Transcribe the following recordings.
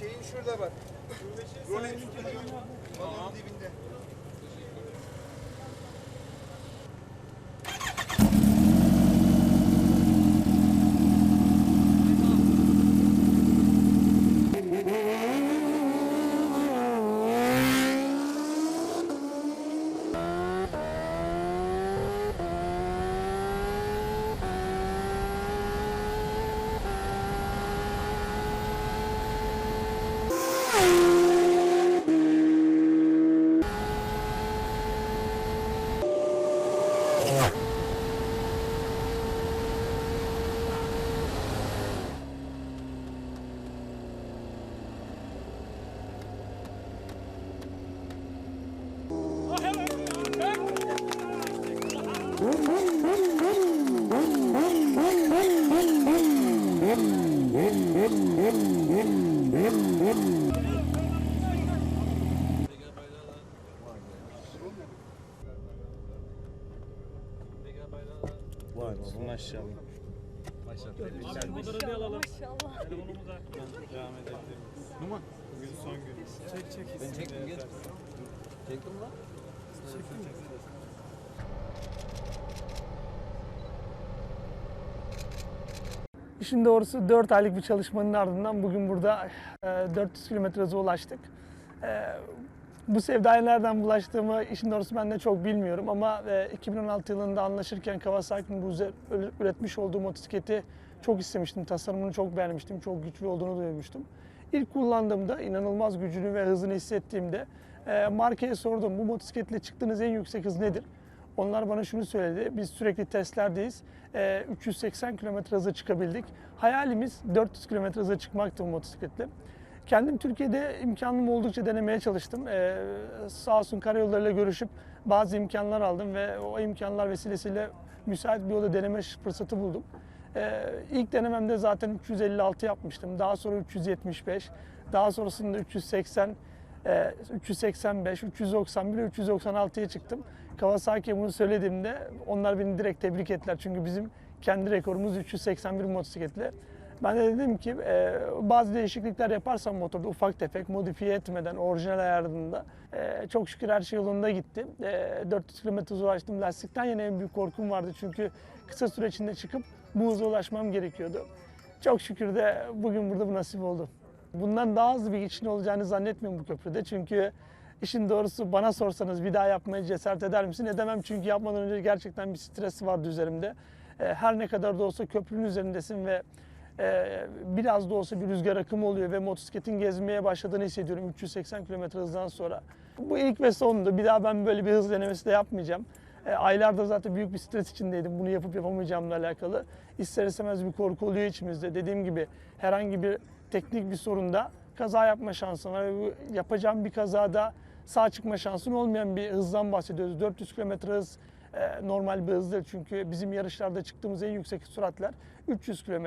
şurada bak. Rolex Balonun dibinde. Vay be maşallah. Fotoğrafı alalım. Maşallah. Telefonumuza. Devam edelim. Numan. Bugün son gün. Çek çek. Ben çektim gel. Çektim lan. İşin doğrusu 4 aylık bir çalışmanın ardından bugün burada e, 400 kilometre hıza ulaştık. E, Bu sevdaya nereden bulaştığımı işin doğrusu ben de çok bilmiyorum ama e, 2016 yılında anlaşırken Kawasaki'nin bu üretmiş olduğu motosikleti çok istemiştim. Tasarımını çok beğenmiştim. Çok güçlü olduğunu duymuştum. İlk kullandığımda inanılmaz gücünü ve hızını hissettiğimde e, markaya sordum bu motosikletle çıktığınız en yüksek hız nedir? Onlar bana şunu söyledi. Biz sürekli testlerdeyiz. Ee, 380 km hıza çıkabildik. Hayalimiz 400 km hıza çıkmaktı bu motosikletle. Kendim Türkiye'de imkanım oldukça denemeye çalıştım. Ee, sağ olsun karayollarıyla görüşüp bazı imkanlar aldım ve o imkanlar vesilesiyle müsait bir yolda deneme fırsatı buldum. Ee, ilk denememde zaten 356 yapmıştım. Daha sonra 375, daha sonrasında 380, e, 385, 391 ve 396'ya çıktım. Kawasaki'ye bunu söylediğimde onlar beni direkt tebrik ettiler. Çünkü bizim kendi rekorumuz 381 motosikletle. Ben de dedim ki e, bazı değişiklikler yaparsam motorda ufak tefek modifiye etmeden orijinal ayarında e, çok şükür her şey yolunda gitti. E, 400 km ulaştım. Lastikten yine en büyük korkum vardı çünkü kısa süre içinde çıkıp bu hıza ulaşmam gerekiyordu. Çok şükür de bugün burada bu nasip oldu. Bundan daha hızlı bir geçişin olacağını zannetmiyorum bu köprüde. Çünkü işin doğrusu bana sorsanız bir daha yapmaya cesaret eder misin? Edemem çünkü yapmadan önce gerçekten bir stres vardı üzerimde. E, Her ne kadar da olsa köprünün üzerindesin ve e, biraz da olsa bir rüzgar akımı oluyor ve motosikletin gezmeye başladığını hissediyorum 380 km hızdan sonra. Bu ilk ve sondu. Bir daha ben böyle bir hız denemesi de yapmayacağım. E, aylardır zaten büyük bir stres içindeydim bunu yapıp yapamayacağımla alakalı. İster istemez bir korku oluyor içimizde. Dediğim gibi herhangi bir teknik bir sorunda kaza yapma şansın var. Yapacağım bir kazada sağ çıkma şansın olmayan bir hızdan bahsediyoruz. 400 km hız e, normal bir hızdır çünkü bizim yarışlarda çıktığımız en yüksek süratler 300 km.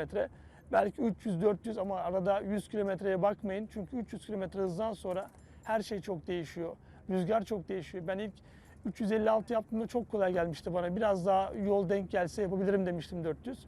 Belki 300-400 ama arada 100 kilometreye bakmayın. Çünkü 300 kilometre hızdan sonra her şey çok değişiyor. Rüzgar çok değişiyor. Ben ilk 356 yaptığımda çok kolay gelmişti bana. Biraz daha yol denk gelse yapabilirim demiştim 400.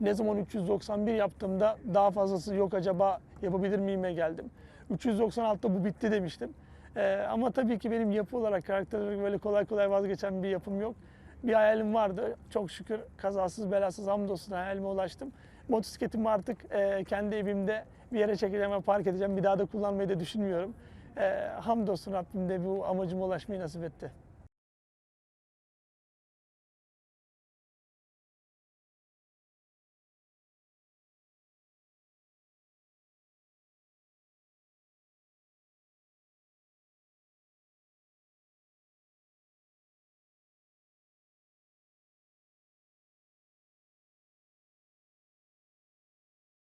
Ne zaman 391 yaptığımda daha fazlası yok acaba yapabilir miyim'e geldim. 396'da bu bitti demiştim. Ee, ama tabii ki benim yapı olarak, karakter olarak böyle kolay kolay vazgeçen bir yapım yok. Bir hayalim vardı. Çok şükür kazasız belasız hamdolsun hayalime ulaştım. Motosikletimi artık e, kendi evimde bir yere çekeceğim ve park edeceğim. Bir daha da kullanmayı da düşünmüyorum. E, hamdolsun Rabbim de bu amacıma ulaşmayı nasip etti.